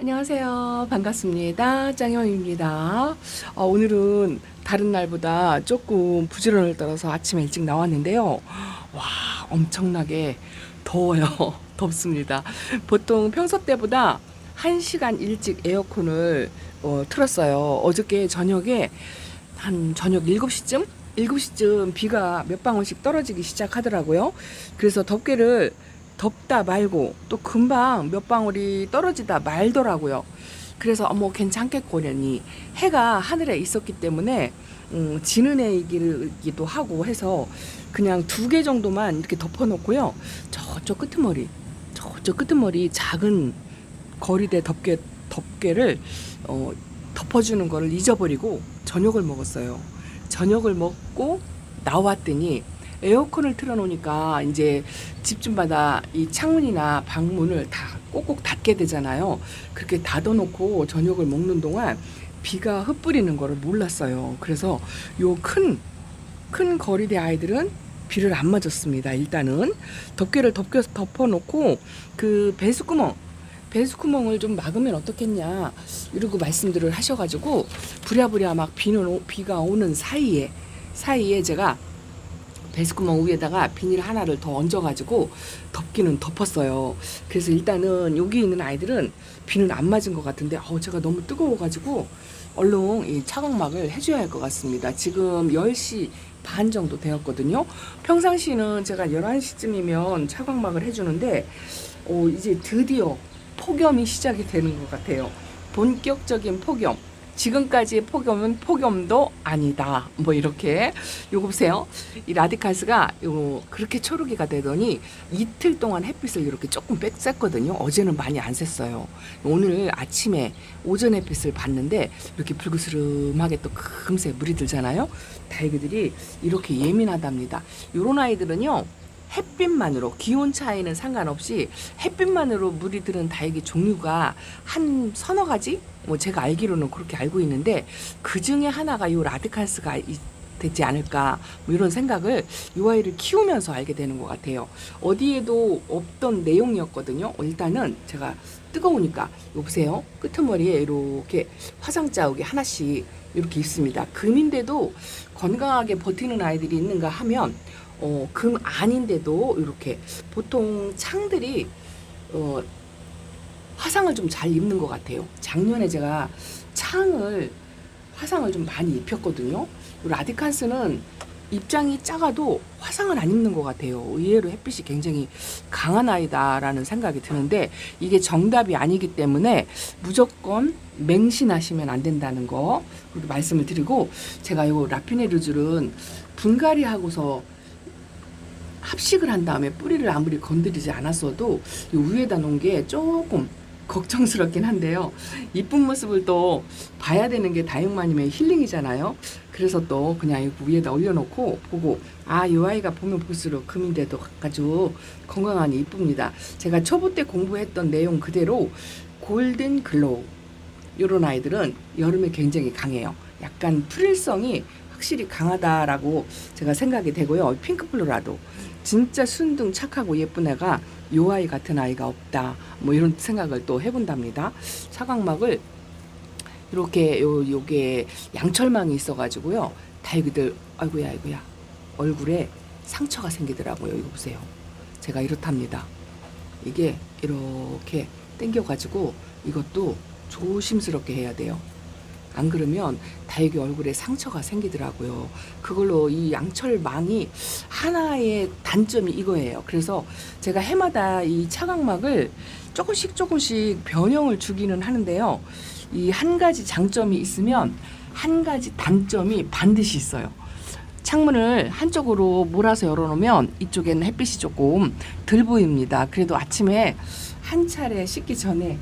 안녕하세요. 반갑습니다. 짱영입니다. 어, 오늘은 다른 날보다 조금 부지런을 떨어서 아침에 일찍 나왔는데요. 와, 엄청나게 더워요. 덥습니다. 보통 평소 때보다 1시간 일찍 에어컨을 어, 틀었어요. 어저께 저녁에 한 저녁 7시쯤? 7시쯤 비가 몇 방울씩 떨어지기 시작하더라고요. 그래서 덮개를 덥다 말고 또 금방 몇 방울이 떨어지다 말더라고요. 그래서 어머 괜찮겠거니 해가 하늘에 있었기 때문에 음, 지는 애이기도 하고 해서 그냥 두 개 정도만 이렇게 덮어놓고요. 저쪽 끄트머리, 저쪽 끄트머리 작은 거리대 덮개 덮개를 어, 덮어주는 거를 잊어버리고 저녁을 먹었어요. 저녁을 먹고 나왔더니 에어컨을 틀어놓으니까 이제 집집마다 이 창문이나 방문을 다 꼭꼭 닫게 되잖아요. 그렇게 닫아놓고 저녁을 먹는 동안 비가 흩뿌리는 거를 몰랐어요. 그래서 요 큰, 큰 거리대 아이들은 비를 안 맞았습니다. 일단은 덮개를 덮겨, 덮어놓고 그 배수구멍, 배수구멍을 좀 막으면 어떻겠냐 이러고 말씀들을 하셔가지고 부랴부랴 막 비는 오- 비가 오는 사이에 사이에 제가 배수구멍 위에다가 비닐 하나를 더 얹어가지고 덮기는 덮었어요. 그래서 일단은 여기 있는 아이들은 비는 안 맞은 것 같은데 어 제가 너무 뜨거워가지고 얼른 이 차광막을 해줘야 할 것 같습니다. 지금 10시 반 정도 되었거든요. 평상시는 제가 11시쯤이면 차광막을 해주는데 어, 이제 드디어 폭염이 시작이 되는 것 같아요. 본격적인 폭염. 지금까지의 폭염은 폭염도 아니다. 뭐 이렇게 요거 보세요. 이 라디칼스가 요 그렇게 초록이가 되더니 이틀 동안 햇빛을 이렇게 조금 빽쐈거든요. 어제는 많이 안 쐈어요. 오늘 아침에 오전 햇빛을 봤는데 이렇게 불그스름하게 또 금세 물이 들잖아요. 다이그들이 이렇게 예민하답니다. 요런 아이들은요. 햇빛만으로 기온 차이는 상관없이 햇빛만으로 물이 드는 다육이 종류가 한 서너 가지 뭐 제가 알기로는 그렇게 알고 있는데 그 중에 하나가 요 라디칼스가 이- 되지 않을까 뭐 이런 생각을 이 아이를 키우면서 알게 되는 것 같아요. 어디에도 없던 내용이었거든요. 일단은 제가 뜨거우니까 요 보세요. 끄트머리에 이렇게 화상 자국이 하나씩 이렇게 있습니다. 금인데도 건강하게 버티는 아이들이 있는가 하면 어, 금 아닌데도 이렇게 보통 창들이 어, 화상을 좀 잘 입는 것 같아요. 작년에 제가 창을 화상을 좀 많이 입혔거든요. 이 라디칸스는 입장이 작아도 화상을 안 입는 것 같아요. 의외로 햇빛이 굉장히 강한 아이다라는 생각이 드는데 이게 정답이 아니기 때문에 무조건 맹신하시면 안 된다는 거 그렇게 말씀을 드리고 제가 요 라피네르줄은 분갈이 하고서 합식을 한 다음에 뿌리를 아무리 건드리지 않았어도 이 위에다 놓은 게 조금 걱정스럽긴 한데요. 이쁜 모습을 또 봐야 되는 게 다육마님의 힐링이잖아요. 그래서 또 그냥 이 위에다 올려놓고 보고 아, 이 아이가 보면 볼수록 금인데도 아주 건강하니 이쁩니다. 제가 초보 때 공부했던 내용 그대로 골든 글로우 이런 아이들은 여름에 굉장히 강해요. 약간 프릴성이 확실히 강하다라고 제가 생각이 되고요. 핑크 플로라도 진짜 순둥 착하고 예쁜 애가 요 아이 같은 아이가 없다. 뭐 이런 생각을 또 해본답니다. 사각막을 이렇게 요 요게 양철망이 있어가지고요. 다육이들 아이고야 아이고야 얼굴에 상처가 생기더라고요. 이거 보세요. 제가 이렇답니다. 이게 이렇게 당겨가지고 이것도 조심스럽게 해야 돼요. 안 그러면 다육이 얼굴에 상처가 생기더라고요. 그걸로 이 양철망이 하나의 단점이 이거예요. 그래서 제가 해마다 이 차각막을 조금씩 조금씩 변형을 주기는 하는데요. 이 한 가지 장점이 있으면 한 가지 단점이 반드시 있어요. 창문을 한쪽으로 몰아서 열어놓으면 이쪽에는 햇빛이 조금 덜 보입니다. 그래도 아침에 한 차례 씻기 전에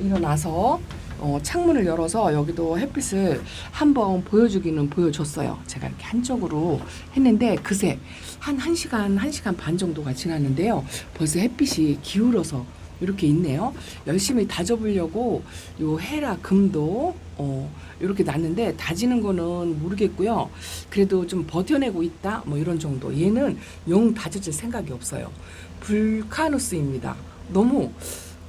일어나서 어, 창문을 열어서 여기도 햇빛을 한번 보여주기는 보여줬어요. 제가 이렇게 한쪽으로 했는데 그새 한 1시간, 1시간 반 정도가 지났는데요. 벌써 햇빛이 기울어서 이렇게 있네요. 열심히 다져보려고 요 헤라 금도 어, 이렇게 놨는데 다지는 거는 모르겠고요. 그래도 좀 버텨내고 있다 뭐 이런 정도. 얘는 영 다져질 생각이 없어요. 불카누스입니다. 너무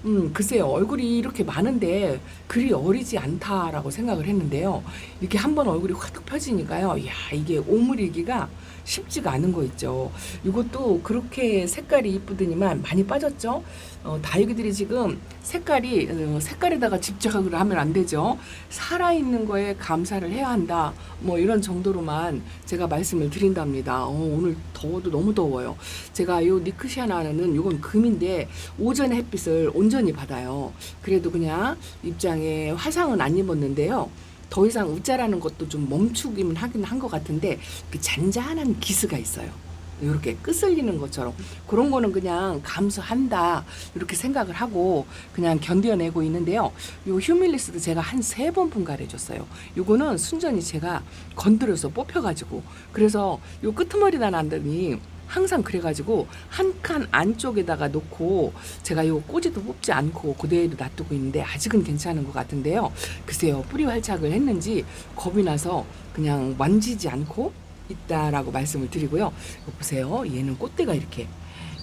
음, 글쎄요. 얼굴이 이렇게 많은데 그리 어리지 않다라고 생각을 했는데요. 이렇게 한번 얼굴이 확 펴지니까요. 이야, 이게 오므리기가 쉽지가 않은 거 있죠. 이것도 그렇게 색깔이 이쁘더니만 많이 빠졌죠. 어, 다육이들이 지금 색깔이 어, 색깔에다가 집착을 하면 안 되죠. 살아있는 거에 감사를 해야 한다. 뭐 이런 정도로만 제가 말씀을 드린답니다. 어, 오늘 더워도 너무 더워요. 제가 요 니크시아나는 요건 금인데 오전 햇빛을 온전 히 받아요. 그래도 그냥 입장에 화상은 안 입었는데요. 더 이상 웃자라는 것도 좀 멈추기는 하긴 한 것 같은데 그 잔잔한 기스가 있어요. 이렇게 끄슬리는 것처럼 그런 거는 그냥 감수한다 이렇게 생각을 하고 그냥 견뎌내고 있는데요. 요 휴밀리스도 제가 한 세 번 분갈해 줬어요. 요거는 순전히 제가 건드려서 뽑혀가지고 그래서 요 끄트머리다 난더니 항상 그래가지고 한 칸 안쪽에다가 놓고 제가 요 꼬지도 뽑지 않고 그대로 놔두고 있는데 아직은 괜찮은 것 같은데요. 글쎄요 뿌리 활착을 했는지 겁이 나서 그냥 만지지 않고 있다라고 말씀을 드리고요. 이거 보세요. 얘는 꽃대가 이렇게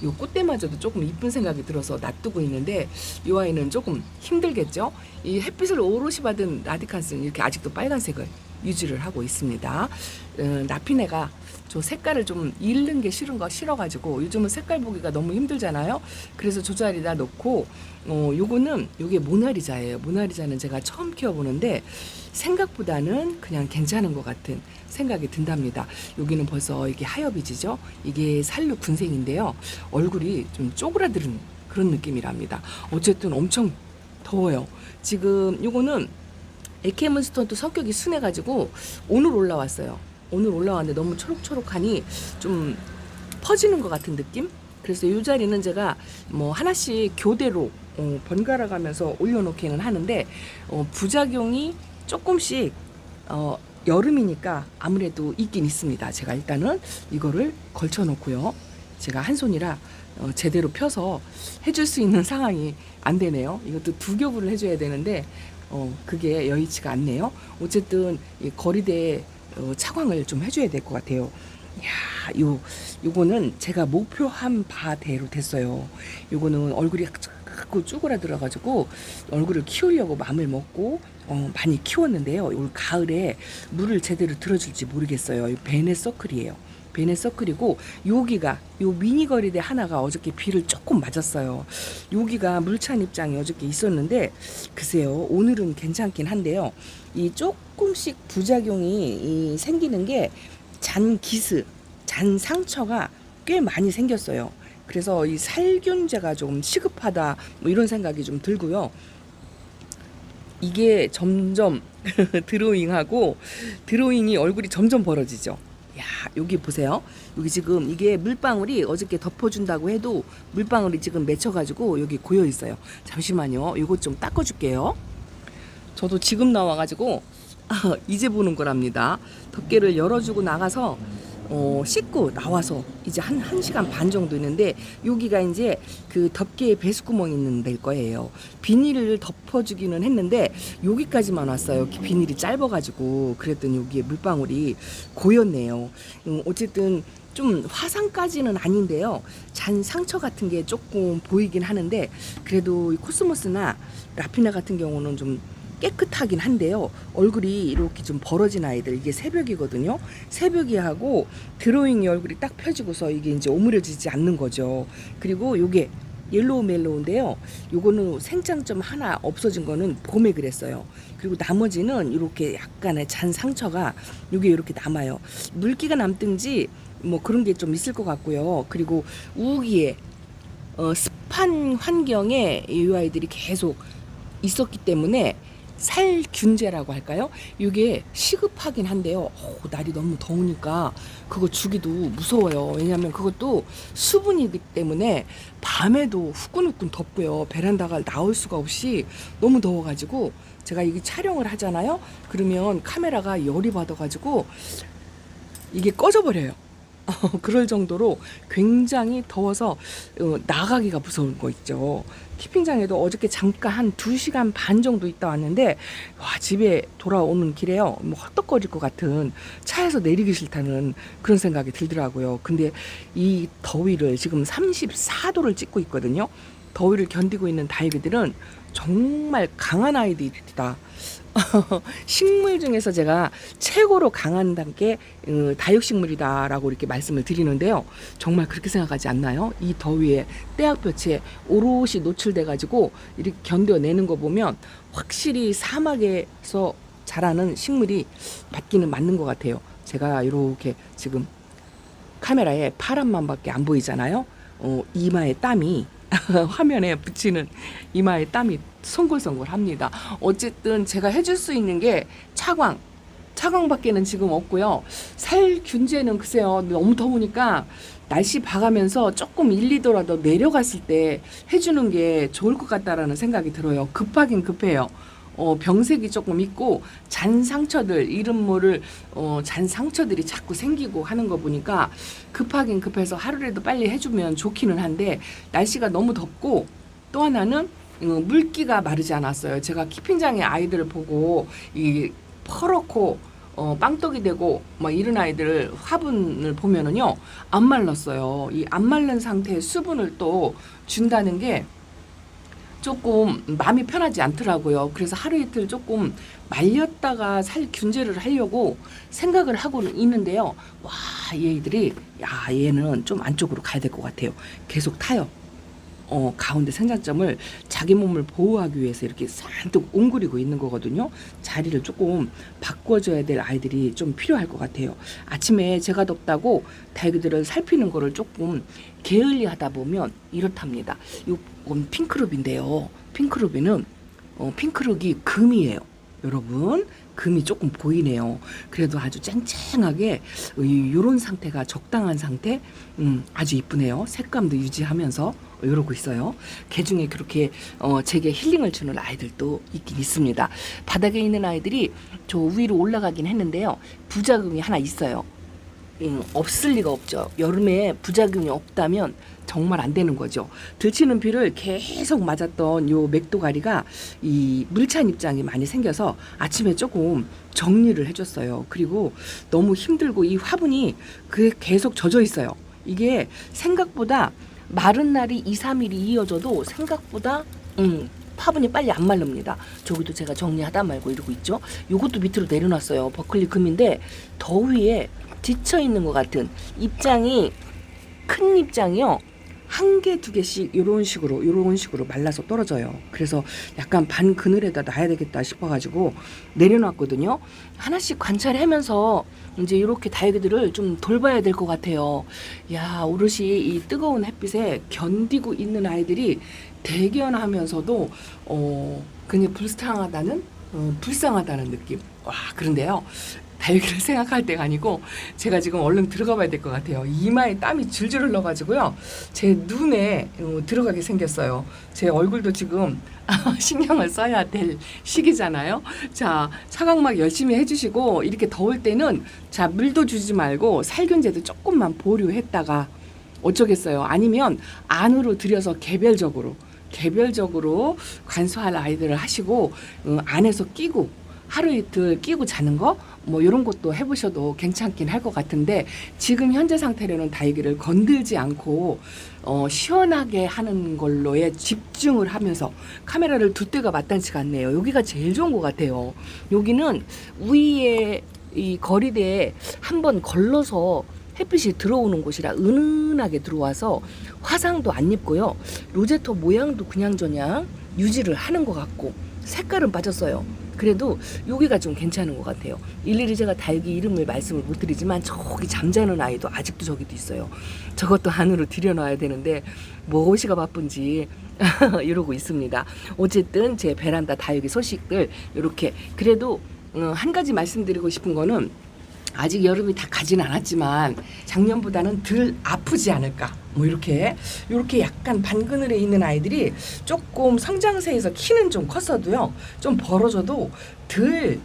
요 꽃대마저도 조금 이쁜 생각이 들어서 놔두고 있는데 이 아이는 조금 힘들겠죠. 이 햇빛을 오롯이 받은 라디칸스는 이렇게 아직도 빨간색을 유지를 하고 있습니다. 어, 나피네가 저 색깔을 좀 잃는 게 싫은 거 싫어가지고 요즘은 색깔 보기가 너무 힘들잖아요. 그래서 저 자리에다 놓고 어 요거는 요게 모나리자예요. 모나리자는 제가 처음 키워보는데 생각보다는 그냥 괜찮은 것 같은 생각이 든답니다. 여기는 벌써 이게 하엽이지죠. 이게 살류 군생인데요. 얼굴이 좀 쪼그라드는 그런 느낌이랍니다. 어쨌든 엄청 더워요. 지금 요거는 에케문스톤도 성격이 순해가지고 오늘 올라왔어요. 오늘 올라왔는데 너무 초록초록하니 좀 퍼지는 것 같은 느낌? 그래서 이 자리는 제가 뭐 하나씩 교대로 어, 번갈아 가면서 올려놓기는 하는데 어, 부작용이 조금씩 어, 여름이니까 아무래도 있긴 있습니다. 제가 일단은 이거를 걸쳐놓고요. 제가 한 손이라 어, 제대로 펴서 해줄 수 있는 상황이 안 되네요. 이것도 두 겹을 해줘야 되는데 어, 그게 여의치가 않네요. 어쨌든 이 거리대 어, 차광을 좀 해줘야 될 것 같아요. 야, 요 요거는 제가 목표한 바대로 됐어요. 요거는 얼굴이 자꾸 쭈그라들어 가지고 얼굴을 키우려고 마음을 먹고 어, 많이 키웠는데요. 올 가을에 물을 제대로 들어줄지 모르겠어요. 이 베네 서클이에요. 베네 서클이고 여기가 요 미니 거리대 하나가 어저께 비를 조금 맞았어요. 여기가 물찬 입장이 어저께 있었는데 글쎄요 오늘은 괜찮긴 한데요. 이 조금씩 부작용이 이 생기는 게 잔 기스, 잔 상처가 꽤 많이 생겼어요. 그래서 이 살균제가 좀 시급하다 뭐 이런 생각이 좀 들고요. 이게 점점 드로잉하고 드로잉이 얼굴이 점점 벌어지죠. 야, 여기 보세요. 여기 지금 이게 물방울이 어저께 덮어준다고 해도 물방울이 지금 맺혀가지고 여기 고여 있어요. 잠시만요. 이것 좀 닦아줄게요. 저도 지금 나와가지고 아, 이제 보는 거랍니다. 덮개를 열어주고 나가서 어, 씻고 나와서 이제 한, 한 시간 반 정도 있는데 여기가 이제 그 덮개에 배수구멍 있는 데일 거예요. 비닐을 덮어주기는 했는데 여기까지만 왔어요. 비닐이 짧아가지고 그랬더니 여기에 물방울이 고였네요. 음, 어쨌든 좀 화상까지는 아닌데요. 잔 상처 같은 게 조금 보이긴 하는데 그래도 이 코스모스나 라피나 같은 경우는 좀 깨끗하긴 한데요. 얼굴이 이렇게 좀 벌어진 아이들 이게 새벽이거든요. 새벽이 하고 드로잉이 얼굴이 딱 펴지고서 이게 이제 오므려지지 않는 거죠. 그리고 요게 옐로우 멜로우인데요. 요거는 생장점 하나 없어진 거는 봄에 그랬어요. 그리고 나머지는 이렇게 약간의 잔 상처가 요게 이렇게 남아요. 물기가 남든지 뭐 그런 게 좀 있을 것 같고요. 그리고 우기에 어, 습한 환경에 이 아이들이 계속 있었기 때문에 살균제라고 할까요? 이게 시급하긴 한데요. 어, 날이 너무 더우니까 그거 주기도 무서워요. 왜냐하면 그것도 수분이기 때문에 밤에도 후끈후끈 덥고요. 베란다가 나올 수가 없이 너무 더워가지고 제가 이게 촬영을 하잖아요. 그러면 카메라가 열이 받아가지고 이게 꺼져버려요. 어, 그럴 정도로 굉장히 더워서 어, 나가기가 무서운 거 있죠. 키핑장에도 어저께 잠깐 한 2시간 반 정도 있다 왔는데 와 집에 돌아오는 길에요. 뭐 헛떡거릴 것 같은 차에서 내리기 싫다는 그런 생각이 들더라고요. 근데 이 더위를 지금 34도를 찍고 있거든요. 더위를 견디고 있는 다육이들은 정말 강한 아이들이다. 식물 중에서 제가 최고로 강한 단계 어, 다육식물이다라고 이렇게 말씀을 드리는데요. 정말 그렇게 생각하지 않나요? 이 더위에 떼약볕에 오롯이 노출돼 가지고 이렇게 견뎌내는 거 보면 확실히 사막에서 자라는 식물이 맞기는 맞는 것 같아요. 제가 이렇게 지금 카메라에 파란만밖에 안 보이잖아요. 어, 이마에 땀이 화면에 붙이는 이마에 땀이 송골송골합니다. 어쨌든 제가 해줄 수 있는 게 차광, 차광밖에는 지금 없고요. 살 균제는 글쎄요 너무 더우니까 날씨 봐가면서 조금 1, 2도라도 내려갔을 때 해주는 게 좋을 것 같다라는 생각이 들어요. 급하긴 급해요. 어, 병색이 조금 있고 잔 상처들 이름 모를 어, 잔 상처들이 자꾸 생기고 하는 거 보니까 급하긴 급해서 하루라도 빨리 해주면 좋기는 한데 날씨가 너무 덥고 또 하나는 어, 물기가 마르지 않았어요. 제가 키핑장의 아이들을 보고 이 퍼렇고 어, 빵떡이 되고 막 이런 아이들 화분을 보면은요 안 말랐어요. 이 안 말른 상태의 수분을 또 준다는 게 조금 마음이 편하지 않더라고요. 그래서 하루 이틀 조금 말렸다가 살 균제를 하려고 생각을 하고는 있는데요. 와, 얘들이 야, 얘는 좀 안쪽으로 가야 될 것 같아요. 계속 타요. 어, 가운데 생장점을 자기 몸을 보호하기 위해서 이렇게 산뜩 옹그리고 있는 거거든요. 자리를 조금 바꿔줘야 될 아이들이 좀 필요할 것 같아요. 아침에 제가 덥다고 다육이들을 살피는 거를 조금 게을리 하다 보면 이렇답니다. 이건 핑크루비인데요. 핑크루비는 어, 핑크룩이 금이에요. 여러분 금이 조금 보이네요. 그래도 아주 쨍쨍하게 이런 상태가 적당한 상태, 음, 아주 이쁘네요. 색감도 유지하면서 이러고 있어요. 개 중에 그렇게 어, 제게 힐링을 주는 아이들도 있긴 있습니다. 바닥에 있는 아이들이 저 위로 올라가긴 했는데요. 부작용이 하나 있어요. 음, 없을 리가 없죠. 여름에 부작용이 없다면 정말 안 되는 거죠. 들치는 비를 계속 맞았던 요 맥도가리가 이 물찬 입장이 많이 생겨서 아침에 조금 정리를 해줬어요. 그리고 너무 힘들고 이 화분이 그 계속 젖어 있어요. 이게 생각보다 마른 날이 2, 3일이 이어져도 생각보다 음, 화분이 빨리 안 마릅니다. 저기도 제가 정리하다 말고 이러고 있죠. 요것도 밑으로 내려놨어요. 버클리 금인데 더위에 지쳐 있는 것 같은 입장이 큰 입장이요. 한 개, 두 개씩 이런 식으로, 이런 식으로 말라서 떨어져요. 그래서 약간 반 그늘에다 놔야 되겠다 싶어가지고 내려놨거든요. 하나씩 관찰하면서 이제 이렇게 다육이들을 좀 돌봐야 될 것 같아요. 야, 오롯이 이 뜨거운 햇빛에 견디고 있는 아이들이 대견하면서도, 어, 그냥 불쌍하다는, 어, 불쌍하다는 느낌. 와, 그런데요. 다육이를 생각할 때가 아니고 제가 지금 얼른 들어가 봐야 될 것 같아요. 이마에 땀이 줄줄 흘러가지고요. 제 눈에 어, 들어가게 생겼어요. 제 얼굴도 지금 신경을 써야 될 시기잖아요. 자, 차광막 열심히 해주시고 이렇게 더울 때는 자 물도 주지 말고 살균제도 조금만 보류했다가 어쩌겠어요. 아니면 안으로 들여서 개별적으로 개별적으로 관수할 아이들을 하시고 어, 안에서 끼고 하루 이틀 끼고 자는 거 뭐 이런 것도 해보셔도 괜찮긴 할 것 같은데 지금 현재 상태로는 다육이를 건들지 않고 어, 시원하게 하는 걸로에 집중을 하면서 카메라를 두 대가 마땅치가 않네요. 여기가 제일 좋은 것 같아요. 여기는 위에 이 거리대에 한번 걸러서 햇빛이 들어오는 곳이라 은은하게 들어와서 화상도 안 입고요. 로제토 모양도 그냥저냥 유지를 하는 것 같고 색깔은 빠졌어요. 그래도 여기가 좀 괜찮은 것 같아요. 일일이 제가 다육이 이름을 말씀을 못 드리지만 저기 잠자는 아이도 아직도 저기도 있어요. 저것도 안으로 들여놔야 되는데 무엇이가 바쁜지 이러고 있습니다. 어쨌든 제 베란다 다육이 소식들 이렇게 그래도 어, 한 가지 말씀드리고 싶은 거는 아직 여름이 다 가진 않았지만 작년보다는 덜 아프지 않을까? 뭐 이렇게 이렇게 약간 반그늘에 있는 아이들이 조금 성장세에서 키는 좀 컸어도요 좀 벌어져도 덜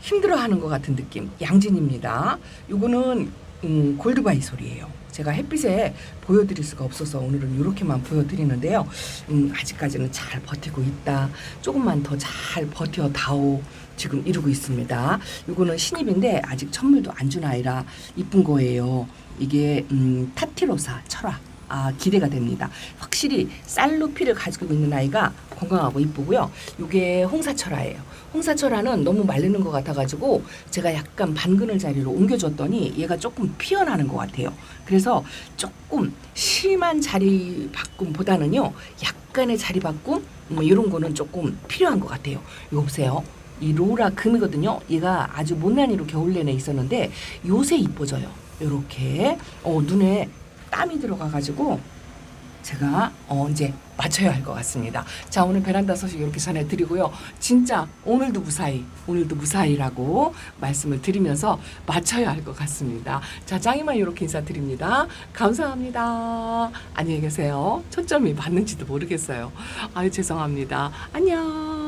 힘들어하는 것 같은 느낌 양진입니다. 요거는 음, 골드바이 소리예요. 제가 햇빛에 보여드릴 수가 없어서 오늘은 이렇게만 보여드리는데요. 음, 아직까지는 잘 버티고 있다. 조금만 더 잘 버텨다오 지금 이루고 있습니다. 이거는 신입인데 아직 천물도 안 준 아이라 이쁜 거예요. 이게 음, 타티로사 철화 아, 기대가 됩니다. 확실히 쌀로 피를 가지고 있는 아이가 건강하고 이쁘고요. 이게 홍사철아예요. 홍사철아는 너무 마르는 것 같아가지고 제가 약간 반그늘 자리로 옮겨줬더니 얘가 조금 피어나는 것 같아요. 그래서 조금 심한 자리 바꿈보다는요, 약간의 자리 바꿈 뭐 이런 거는 조금 필요한 것 같아요. 이거 보세요. 이 로라 금이거든요. 얘가 아주 못난이로 겨울 내내 있었는데 요새 이뻐져요. 요렇게 어, 눈에 땀이 들어가가지고 제가 어, 이제 맞춰야 할 것 같습니다. 자 오늘 베란다 소식 이렇게 전해드리고요. 진짜 오늘도 무사히 오늘도 무사히라고 말씀을 드리면서 맞춰야 할 것 같습니다. 자 짱이만 이렇게 인사드립니다. 감사합니다. 안녕히 계세요. 초점이 맞는지도 모르겠어요. 아유 죄송합니다. 안녕.